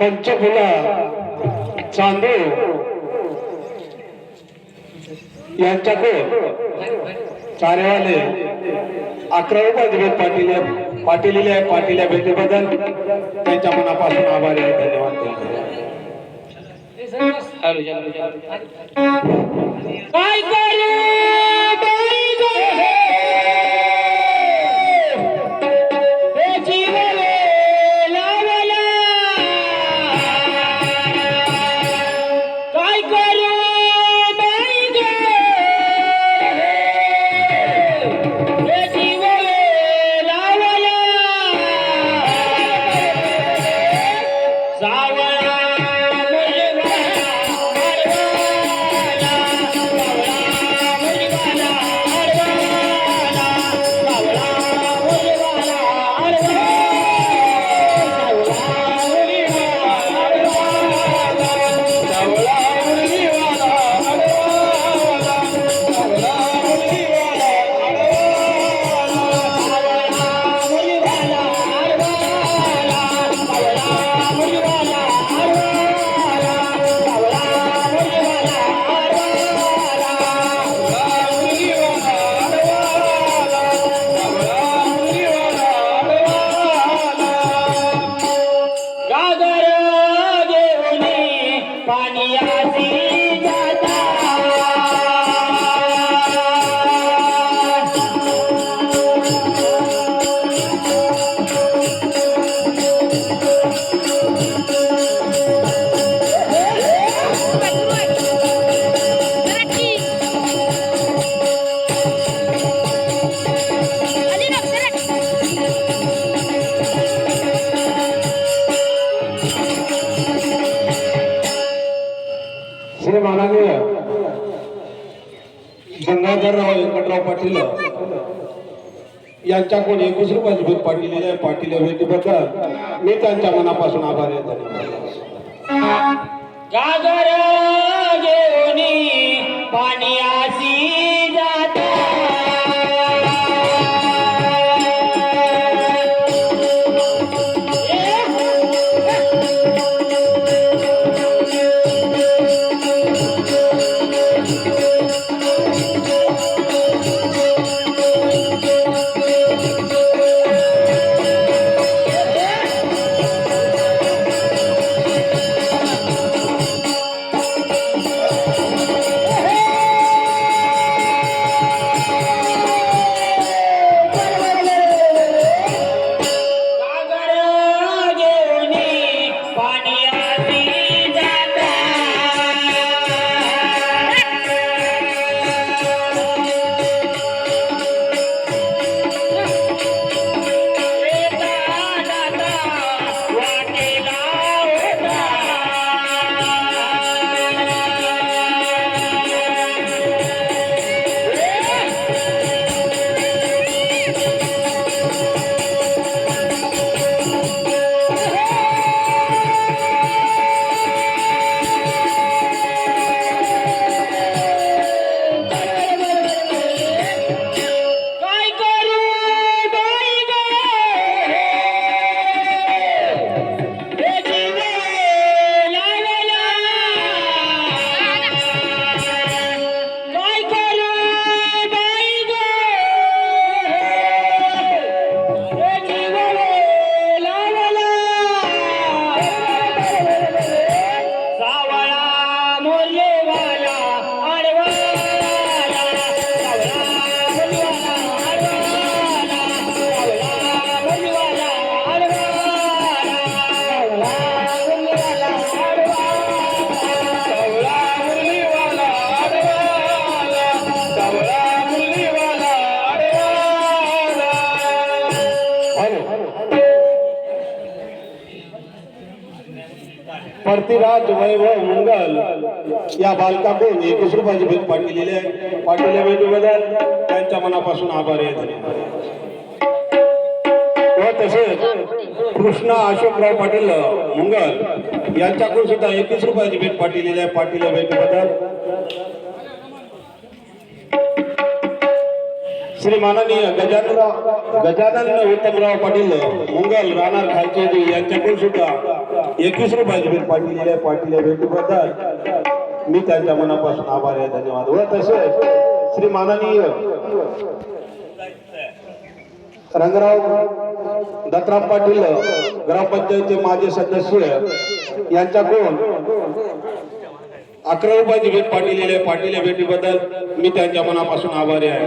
पंचफुला चांदू यांच्या चारेवाले अकरा रुपये दिवेत पाटील पाटील या पाटील या भेटीबद्दल त्यांच्या मनापासून आभारी आहे धन्यवाद. काय घेऊनी पाण्याची यांच्याकडून एकवीस रुपयाची भूत पाटील आहे. पाटील या भेटीबद्दल मी त्यांच्या मनापासून आभार आहे. धन्यवाद. परतीराज वैभव मंगल. या बालकाकडून एकवीस रुपयाची भेट पाठवलेली आहे. पाठवल्या भेटीबद्दल त्यांच्या मनापासून आभारी आहे व तसेच कृष्णा अशोकराव पाटील मंगल. यांच्याकडून सुद्धा एकवीस रुपयाची भेट पाठवलेली आहे. पाटील भेटीबद्दल श्री माननीय गजानन गजानन उत्तमराव पाटील मंगल राणार खालचे यांच्याकडून सुद्धा एकविसरी बाजबीर पाटील या पाटील या भेटीबद्दल. मी त्यांच्या मनापासून आभार आहे धन्यवाद. व तसे श्री माननीय रंगराव दत्तराम पाटील ग्रामपंचायतचे माजी सदस्य यांच्याकडून अकरा रुपयाची भेट पाटील पाटील या भेटीबद्दल मी त्यांच्या मनापासून आभारी आहे.